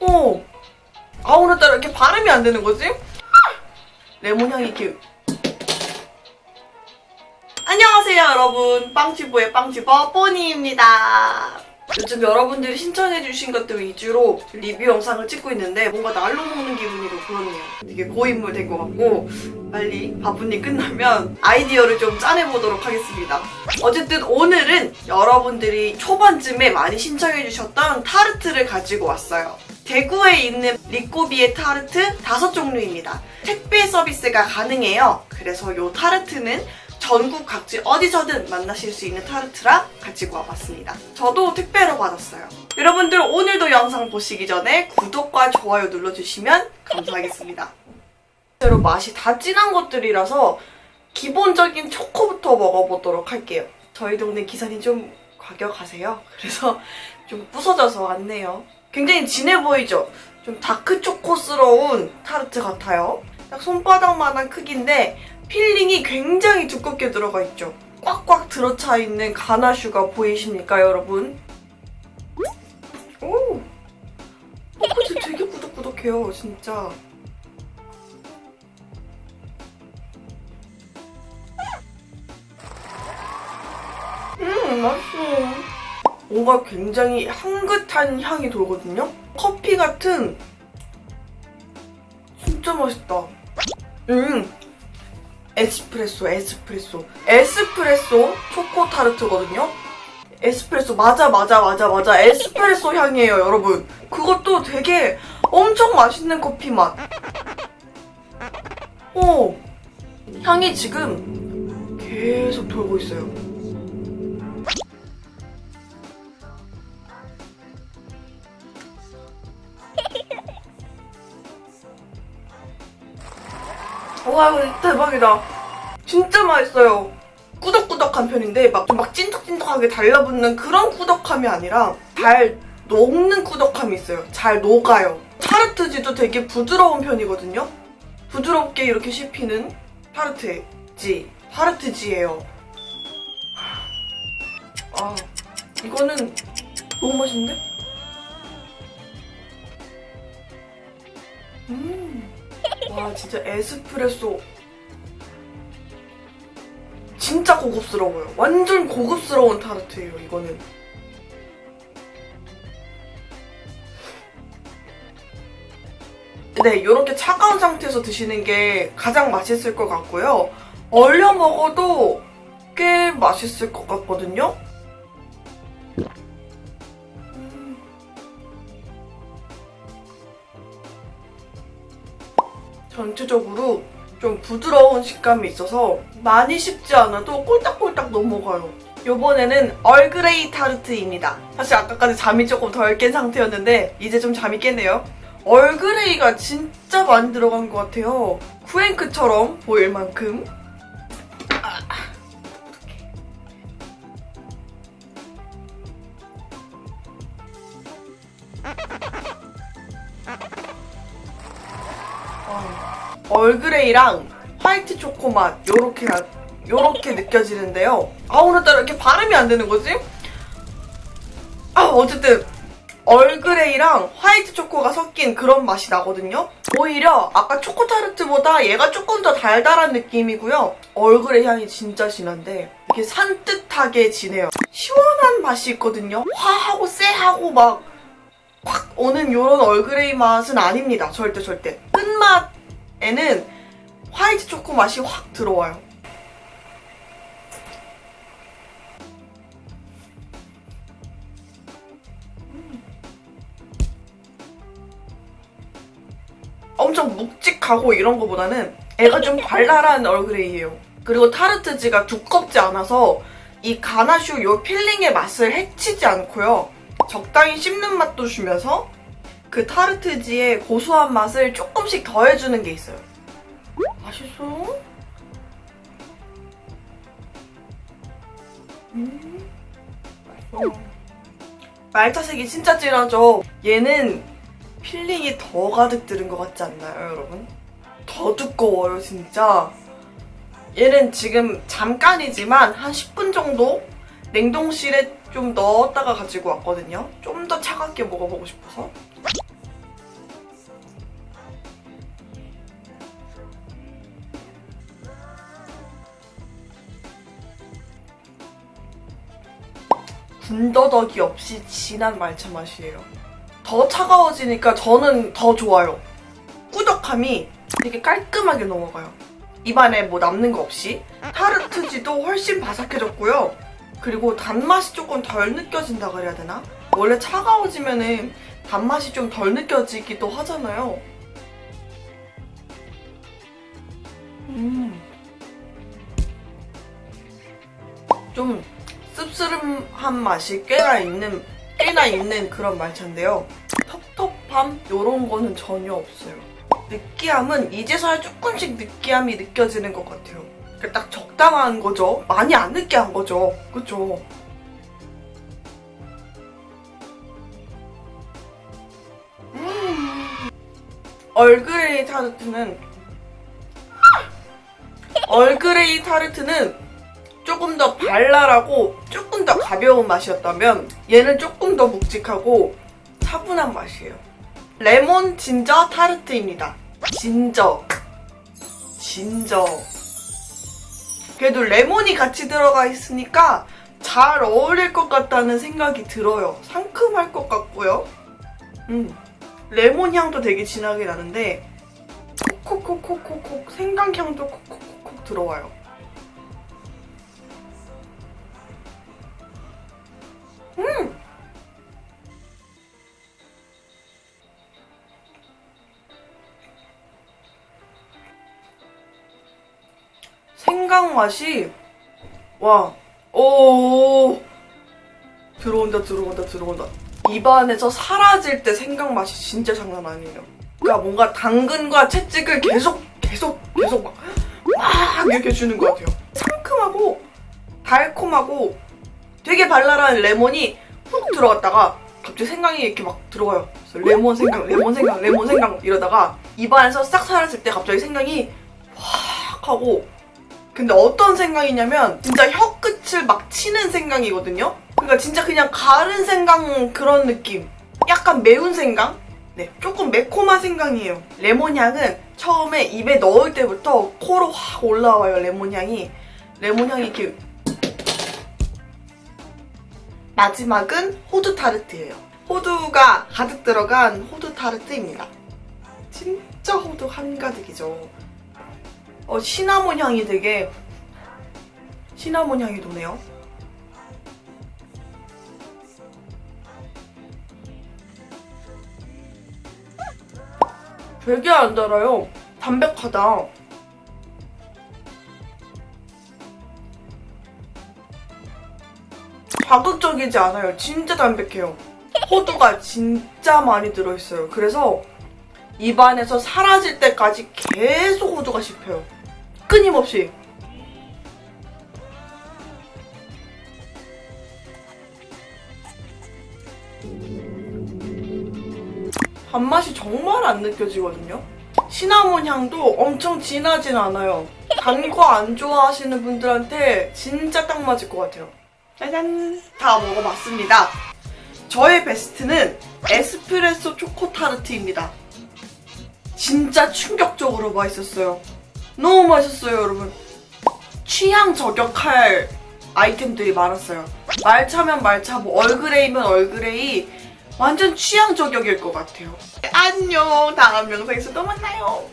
어. 아, 오늘따라 이렇게 발음이 안 되는 거지? 레몬 향이 이렇게. 안녕하세요, 여러분. 빵튜브의 빵튜버 뽀니입니다. 요즘 여러분들이 신청해주신 것들 위주로 리뷰 영상을 찍고 있는데 뭔가 날로 먹는 기분이고 그렇네요. 되게 고인물 된 것 같고 빨리 바쁜 일 끝나면 아이디어를 좀 짜내보도록 하겠습니다. 어쨌든 오늘은 여러분들이 초반쯤에 많이 신청해주셨던 타르트를 가지고 왔어요. 대구에 있는 리꼬비의 타르트 다섯 종류입니다. 택배 서비스가 가능해요. 그래서 이 타르트는 전국 각지 어디서든 만나실 수 있는 타르트라 가지고 와봤습니다. 저도 택배로 받았어요. 여러분들 오늘도 영상 보시기 전에 구독과 좋아요 눌러주시면 감사하겠습니다. 실제로 맛이 다 진한 것들이라서 기본적인 초코부터 먹어보도록 할게요. 저희 동네 기사님 좀 과격하세요. 그래서 좀 부서져서 왔네요. 굉장히 진해 보이죠? 좀 다크 초코스러운 타르트 같아요. 딱 손바닥만한 크기인데 필링이 굉장히 두껍게 들어가 있죠. 꽉꽉 들어차 있는 가나슈가 보이십니까, 여러분? 오! 어, 근데 되게 꾸덕꾸덕해요, 진짜. 음, 맛있어. 뭔가 굉장히 향긋한 향이 돌거든요? 커피 같은 진짜 맛있다. 음, 에스프레소, 에스프레소. 에스프레소 초코 타르트거든요? 에스프레소, 맞아, 맞아, 맞아, 맞아. 에스프레소 향이에요, 여러분. 그것도 되게 엄청 맛있는 커피 맛. 어, 향이 지금 계속 돌고 있어요. 와, 이거 대박이다. 진짜 맛있어요. 꾸덕꾸덕한 편인데 막, 좀막 찐득찐득하게 달라붙는 그런 꾸덕함이 아니라 잘 녹는 꾸덕함이 있어요. 잘 녹아요. 타르트지도 되게 부드러운 편이거든요. 부드럽게 이렇게 씹히는 타르트지. 타르트지예요. 아, 이거는 너무 맛있는데? 음. 와 진짜 에스프레소 진짜 고급스러워요. 완전 고급스러운 타르트예요. 이거는. 네, 이렇게 차가운 상태에서 드시는 게 가장 맛있을 것 같고요. 얼려 먹어도 꽤 맛있을 것 같거든요. 전체적으로 좀 부드러운 식감이 있어서 많이 씹지 않아도 꼴딱꼴딱 넘어가요. 요번에는 얼그레이 타르트입니다. 사실 아까까지 잠이 조금 덜 깬 상태였는데 이제 좀 잠이 깼네요. 얼그레이가 진짜 많이 들어간 것 같아요. 쿠앤크처럼 보일 만큼. 얼그레이랑 화이트 초코 맛 요렇게 요렇게 느껴지는데요. 아 오늘따라 이렇게 발음이 안 되는 거지? 아 어쨌든 얼그레이랑 화이트 초코가 섞인 그런 맛이 나거든요. 오히려 아까 초코 타르트보다 얘가 조금 더 달달한 느낌이고요. 얼그레이 향이 진짜 진한데 이게 산뜻하게 지네요. 시원한 맛이 있거든요. 화하고 쎄하고 막 확 오는 이런 얼그레이 맛은 아닙니다. 절대 절대. 끝맛 에는 화이트 초코 맛이 확 들어와요. 엄청 묵직하고 이런 거보다는 애가 좀 발랄한 얼그레이예요. 그리고 타르트지가 두껍지 않아서 이 가나슈 요 필링의 맛을 해치지 않고요. 적당히 씹는 맛도 주면서 그 타르트지의 고소한 맛을 조금씩 더해주는 게 있어요. 맛있어? 음, 맛있어. 말차색이 진짜 진하죠? 얘는 필링이 더 가득 들은 것 같지 않나요, 여러분? 더 두꺼워요, 진짜. 얘는 지금 잠깐이지만 한 10분 정도 냉동실에 좀 넣었다가 가지고 왔거든요. 좀 더 차갑게 먹어보고 싶어서. 군더더기 없이 진한 말차 맛이에요. 더 차가워지니까 저는 더 좋아요. 꾸덕함이 되게 깔끔하게 넘어가요. 입안에 뭐 남는 거 없이 타르트지도 훨씬 바삭해졌고요. 그리고 단맛이 조금 덜 느껴진다 그래야 되나? 원래 차가워지면은 단맛이 좀 덜 느껴지기도 하잖아요. 음. 좀 씁쓸한 맛이 꽤나 있는 꽤나 있는 그런 말차인데요. 텁텁함 요런 거는 전혀 없어요. 느끼함은 이제서야 조금씩 느끼함이 느껴지는 것 같아요. 그러니까 딱 적당한 거죠. 많이 안 느끼한 거죠. 그쵸? 음. 얼그레이 타르트는 얼그레이 타르트는 조금 더 발랄하고 조금 더 가벼운 맛이었다면 얘는 조금 더 묵직하고 차분한 맛이에요. 레몬 진저 타르트입니다. 진저. 진저. 그래도 레몬이 같이 들어가 있으니까 잘 어울릴 것 같다는 생각이 들어요. 상큼할 것 같고요. 음. 레몬 향도 되게 진하게 나는데 콕콕콕콕콕콕 생강 향도 콕콕콕콕 들어와요. 생강 맛이 와, 오 들어온다 들어온다 들어온다 입안에서 사라질 때 생강 맛이 진짜 장난 아니에요. 그러니까 뭔가 당근과 채찍을 계속 계속 계속 막, 막 이렇게 주는 것 같아요. 상큼하고 달콤하고 되게 발랄한 레몬이 훅 들어갔다가 갑자기 생강이 이렇게 막 들어가요. 그래서 레몬 생강, 레몬 생강, 레몬 생강 이러다가 입안에서 싹 사라질 때 갑자기 생강이 확 하고 근데 어떤 생강이냐면 진짜 혀 끝을 막 치는 생강이거든요. 그러니까 진짜 그냥 가른 생강 그런 느낌. 약간 매운 생강? 네, 조금 매콤한 생강이에요. 레몬 향은 처음에 입에 넣을 때부터 코로 확 올라와요. 레몬 향이. 레몬 향이 이렇게 마지막은 호두 타르트예요. 호두가 가득 들어간 호두 타르트입니다. 진짜 호두 한가득이죠. 어, 시나몬 향이 되게 시나몬 향이 도네요. 되게 안 달아요. 담백하다. 자극적이지 않아요. 진짜 담백해요. 호두가 진짜 많이 들어있어요. 그래서 입안에서 사라질 때까지 계속 호두가 씹혀요. 끊임없이. 단맛이 정말 안 느껴지거든요. 시나몬 향도 엄청 진하진 않아요. 단 거 안 좋아하시는 분들한테 진짜 딱 맞을 것 같아요. 짜잔! 다 먹어봤습니다. 저의 베스트는 에스프레소 초코 타르트입니다. 진짜 충격적으로 맛있었어요. 너무 맛있었어요, 여러분. 취향 저격할 아이템들이 많았어요. 말차면 말차, 뭐 얼그레이면 얼그레이. 완전 취향 저격일 것 같아요. 안녕. 다음 영상에서 또 만나요.